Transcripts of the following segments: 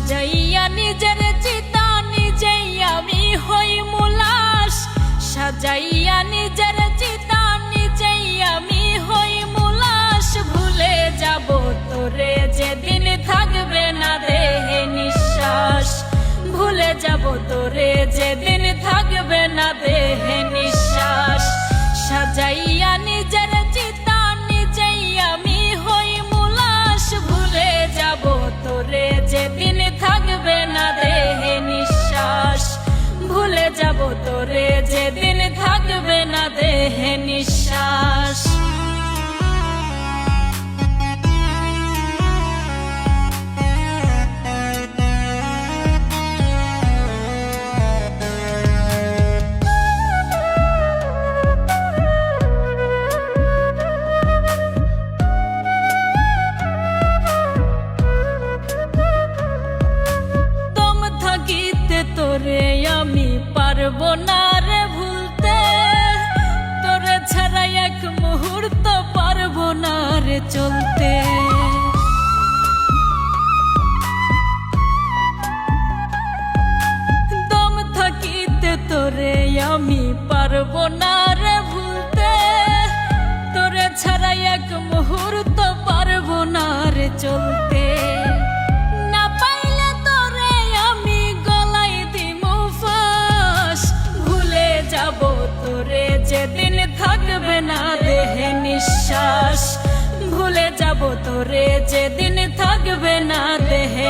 সাজাইয়া নিজের চিতা নিজেই আমি হই মুলাস। সাজাইয়া নিজের চিতা নিজেই আমি হই মুলাস। ভুলে যাব তোরে যেদিন থাকবে না দেহে নিঃশ্বাস। ভুলে যাব তোরে যেদিন থাকবে না দেহে আমি পারব না রে ভুলতে। তোরে ছাড়া এক মুহূর্ত পারব না রে চলতে। তোরে আমি গলাই দিমু ফাঁস। ভুলে যাব তোরে, যেদিন থাকবে না দেহে নিঃশ্বাস। ভুলে যাব তোরে, যেদিন থাকবে না দেহে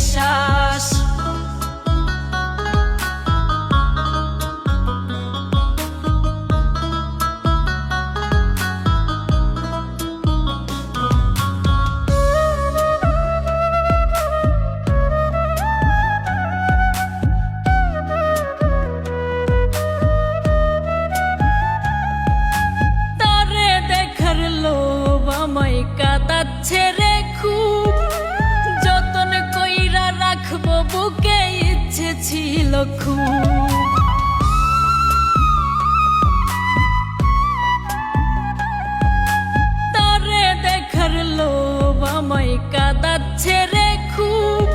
ছিল খুব। তারে দেখার লোভ আমায় কাঁদাচ্ছে রে খুব।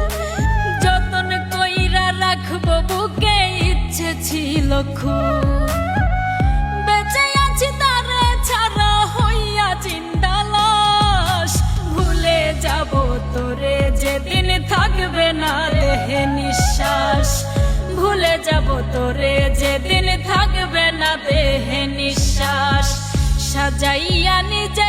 যতন কইরা রাখব, বুকে ইচ্ছে ছিল খুব। তোরে যেদিন থাকবে না দেহে নিঃশ্বাস সাজাইয়া নিজের